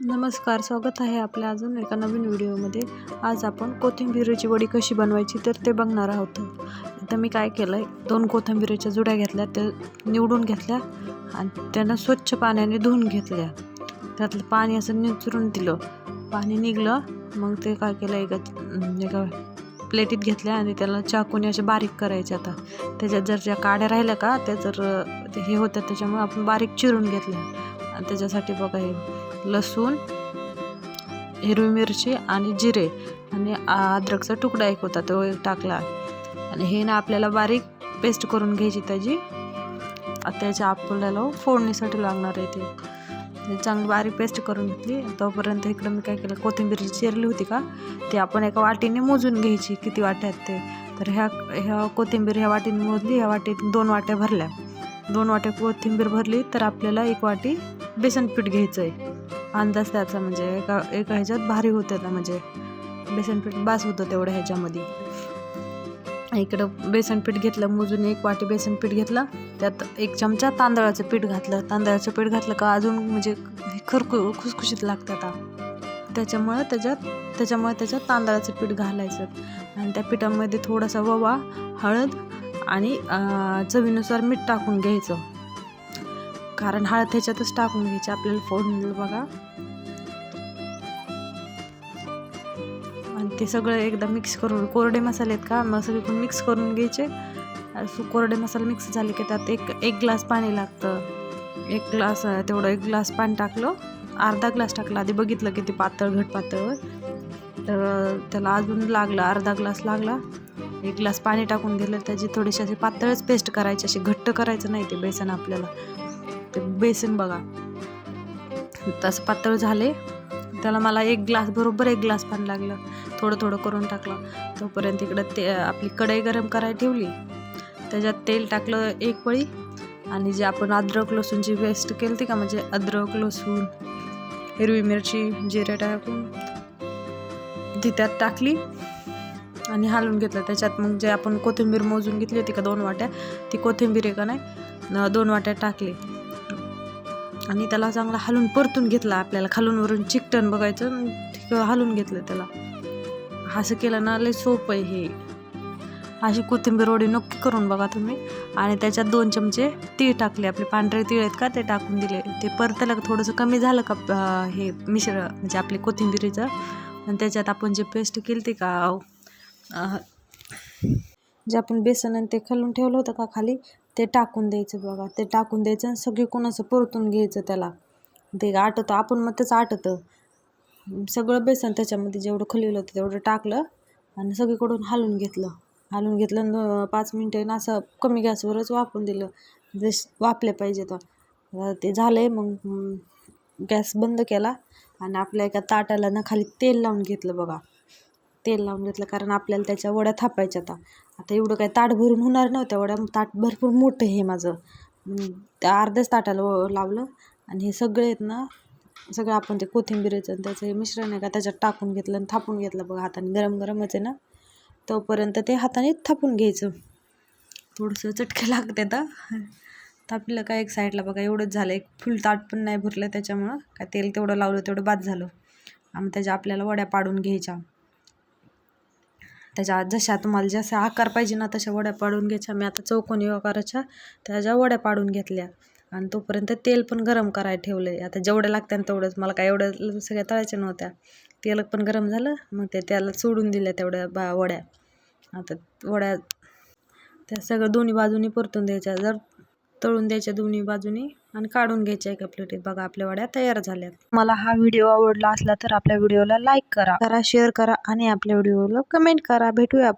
नमस्कार स्वागत आहे आपल्या अजून एका नवीन व्हिडिओमध्ये. आज आपण कोथिंबिरीची वडी कशी बनवायची तर ते बघणार आहोत. आता मी काय केलं आहे दोन कोथिंबिरीच्या जुड्या घेतल्या त्या निवडून घेतल्या आणि त्यांना स्वच्छ पाण्याने धुवून घेतल्या. त्यातलं पाणी असं निचरून दिलं. पाणी निघलं मग ते काय केलं एका एका प्लेटीत घेतल्या आणि त्याला चाकूने असे बारीक करायचे आता. त्याच्यात जर ज्या काड्या राहिल्या का त्या जर ते हे होत्या त्याच्यामुळे आपण बारीक चिरून घेतल्या. आणि त्याच्यासाठी बघा हे लसूण हिरवी मिरची आणि जिरे आणि अद्रकचा तुकडा एक होता तो एक टाकला. आणि हे ना आपल्याला बारीक पेस्ट करून घ्यायची त्याची. त्याच्या आपल्याला फोडणीसाठी लागणार आहे ते. चांगली बारीक पेस्ट करून घेतली. तोपर्यंत इकडं मी काय केलं कोथिंबीर चिरली होती का ती आपण एका वाटीने मोजून घ्यायची किती वाट्यात ते. तर ह्या ह्या कोथिंबीर ह्या वाटीने मोजली ह्या वाटीत दोन वाट्या भरल्या. दोन वाट्या कोथिंबीर भरली तर आपल्याला एक वाटी बेसन पीठ घ्यायचं आहे अंदाज त्याचा म्हणजे एका एका ह्याच्यात भारी होतं ना म्हणजे बेसन पीठ बास होतं तेवढं ह्याच्यामध्ये. इकडं बेसन पीठ घेतलं मोजून एक वाटी बेसन पीठ घेतलं त्यात एक चमचा तांदळाचं पीठ घातलं. तांदळाचं पीठ घातलं का अजून म्हणजे खरखु खुसखुशीत लागतं आता. त्याच्यामुळं त्याच्यात त्याच्यामुळे त्याच्यात तांदळाचं पीठ घालायचं. आणि त्या पिठामध्ये थोडासा ववा हळद आणि चवीनुसार मीठ टाकून घ्यायचं. कारण हळद ह्याच्यातच टाकून घ्यायची आपल्याला फोडणीला बघा. आणि ते सगळं एकदा मिक्स करून कोरडे मसाले आहेत का? मग सगळीकडून मिक्स करून घ्यायचे. कोरडे मसाले मिक्स झाले की त्यात एक एक ग्लास पाणी लागतं. एक ग्लास तेवढं एक ग्लास पाणी टाकलं. अर्धा ग्लास टाकला. आधी बघितलं की ते पातळ घट पातळ तर त्याला अजून लागलं अर्धा ग्लास लागला. एक ग्लास पाणी टाकून दिलं त्याची थोडीशी अशी पातळच पेस्ट करायची. अशी घट्ट करायचं नाही ते बेसन आपल्याला. ते बेसन बघा. तसं पातळ झाले. त्याला मला एक ग्लास बरोबर एक ग्लास पाणी लागलं. थोडं थोडं करून टाकलं. तोपर्यंत इकडं ते आपली कढई गरम करायला ठेवली. त्याच्यात तेल टाकलं एक पळी आणि जे आपण अद्रक लसूणची पेस्ट केली ती का म्हणजे अद्रक लसूण हिरवी मिरची जिरे टाकून ती त्यात टाकली आणि हालून घेतलं. त्याच्यात मग जे आपण कोथिंबीर मोजून घेतली होती का दोन वाट्या ती कोथिंबीर आहे का नाही दोन वाट्या टाकली. आणि त्याला चांगला हलून परतून घेतला आपल्याला. खालून वरून चिकटन बघायचं हलून घेतलं त्याला. असं केलं ना लय सोपं आहे हे. अशी कोथिंबीर वडी नक्की करून बघा तुम्ही. आणि त्याच्यात दोन चमचे तीळ टाकले. आपले पांढरे तीळ आहेत का ते टाकून दिले. ते परतायला थोडंसं कमी झालं का हे मिश्र म्हणजे आपली कोथिंबीरीचं. आणि त्याच्यात आपण जे पेस्ट केली ती का जे आपण बेसन आणि ते खालून ठेवलं होतं का खाली ते टाकून द्यायचं बघा. ते टाकून द्यायचं आणि सगळी कोणाचं परतून घ्यायचं त्याला. ते आटतं आपण मग त्याचं आटतं. सगळं बेसन त्याच्यामध्ये जेवढं खलिवलं होतं तेवढं टाकलं आणि सगळीकडून हालून घेतलं. हालून घेतलं पाच मिनटं असं कमी गॅसवरच वापरून दिलं. म्हणजे जस वापले पाहिजे तर. ते झालं आहे मग गॅस बंद केला आणि आपल्या एका ताटाला ना खाली तेल लावून घेतलं बघा. तेल लावून घेतलं कारण आपल्याला त्याच्या वड्या थापायच्या आता आता एवढं काय ताट भरून होणार नव्हत्या वड्या ताट भरपूर मोठं हे माझं. त्या अर्ध्याच ताटाला लावलं आणि हे सगळे आहेत ना सगळं आपण ते कोथिंबीरीचं आणि त्याचं हे मिश्रण आहे का त्याच्यात टाकून घेतलं आणि थापून घेतलं बघा हाताने गरम गरमच आहे ना. तोपर्यंत ते हाताने थापून घ्यायचं. थोडंसं चटके लागते तर थापलं का एक साईडला बघा एवढंच झालं. एक फुल ताट पण नाही भरलं त्याच्यामुळं. काय तेल तेवढं लावलं तेवढं बाद झालं. आम्ही त्याच्या आपल्याला वड्या पाडून घ्यायच्या. त्याच्या जशा तुम्हाला जसा आकार पाहिजे ना तशा वड्या पाडून घ्यायच्या. मी आता चौकोनी आकाराच्या त्याच्या वड्या पाडून घेतल्या. आणि तोपर्यंत तेल पण गरम करायला ठेवलं आहे आता जेवढं लागतं तेवढंच. मला काय एवढं सगळ्या तळायच्या नव्हत्या. तेल पण गरम झालं. मग ते त्याला सोडून दिल्या तेवढ्या बा वड्या. आता वड्या त्या सगळं दोन्ही बाजूनी परतून द्यायच्या. जर तळून द्यायच्या दोन्ही बाजूनी आणि काढून घ्यायच्या एका प्लेटीत. बघा आपल्या वड्या तयार झाल्यात. मला हा व्हिडिओ आवडला असला तर आपल्या व्हिडिओला लाईक करा करा शेअर करा आणि आपल्या व्हिडिओला कमेंट करा. भेटूया